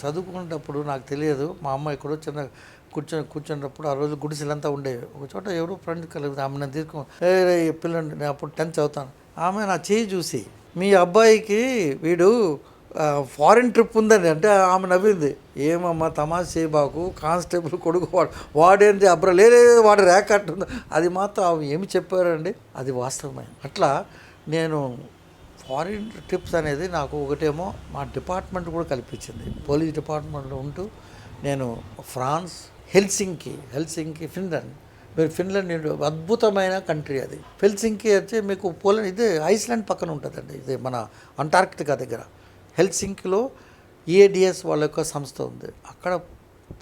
చదువుకునేటప్పుడు నాకు తెలియదు. మా అమ్మ ఎక్కడో చిన్న కూర్చొని కూర్చున్నప్పుడు ఆ రోజు గుడిసెలంతా ఉండేవి ఒక చోట ఎవరో ఫ్రెండ్ కలిగి ఆమె నేను తీసుకుని ఏ పిల్లండి నేను అప్పుడు టెన్త్ చదువుతాను. ఆమె నా చేయి చూసి మీ అబ్బాయికి వీడు ఫారిన్ ట్రిప్ ఉందని అంటే ఆమె నవ్వింది. ఏమమ్మా తమాషే చేయబాకు కానిస్టేబుల్ కొడుకు వాడు వాడేంటి అబ్ర లేదు వాడు ర్యాక్ అంటుంది అది మాత్రం ఆమె ఏమి చెప్పారండి? అది వాస్తవమే. అట్లా నేను ఫారిన్ ట్రిప్స్ అనేది నాకు ఒకటేమో మా డిపార్ట్మెంట్ కూడా కల్పించింది. పోలీస్ డిపార్ట్మెంట్లో ఉంటూ నేను ఫ్రాన్స్ హెల్సింకి హెల్సింకి ఫిన్లాండ్. మీరు ఫిన్లాండ్ అద్భుతమైన కంట్రీ అది. హెల్సింకి వచ్చి మీకు పోలాండ్ ఇది ఐస్లాండ్ పక్కన ఉంటుందండి. ఇది మన అంటార్క్టికా దగ్గర. హెల్సింకిలో ఏడిఎస్ వాళ్ళ యొక్క సంస్థ ఉంది. అక్కడ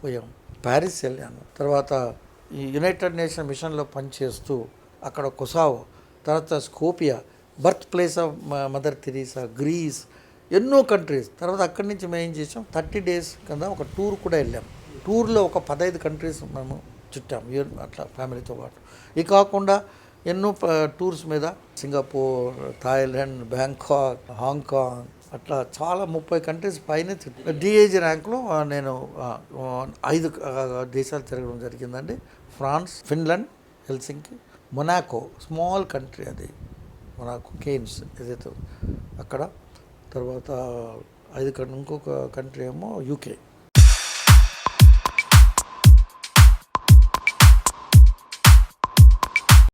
పోయాం. ప్యారిస్ వెళ్ళాను. తర్వాత ఈ యునైటెడ్ నేషన్ మిషన్లో పనిచేస్తూ అక్కడ కొసావో తర్వాత Skopje birth place of Mother Teresa Greece ఎన్నో కంట్రీస్. తర్వాత అక్కడి నుంచి మేము ఏం చేసాం? థర్టీ డేస్ కింద ఒక టూర్ కూడా వెళ్ళాం. టూర్లో ఒక పదహైదు కంట్రీస్ మేము చుట్టాం ఇయర్ అట్లా ఫ్యామిలీతో పాటు. ఇది కాకుండా ఎన్నో టూర్స్ మీద సింగపూర్ థాయిలాండ్ బ్యాంకాక్ హాంకాంగ్ అట్లా చాలా ముప్పై కంట్రీస్ పైన డిఏజీ ర్యాంక్లో నేను ఐదు దేశాలు తిరగడం జరిగిందండి. France Finland Helsinki Monaco small country అది. మనకు కేన్స్ ఏదైతే అక్కడ తర్వాత ఐదు కన్- ఇంకొక కంట్రీ ఏమో యూకే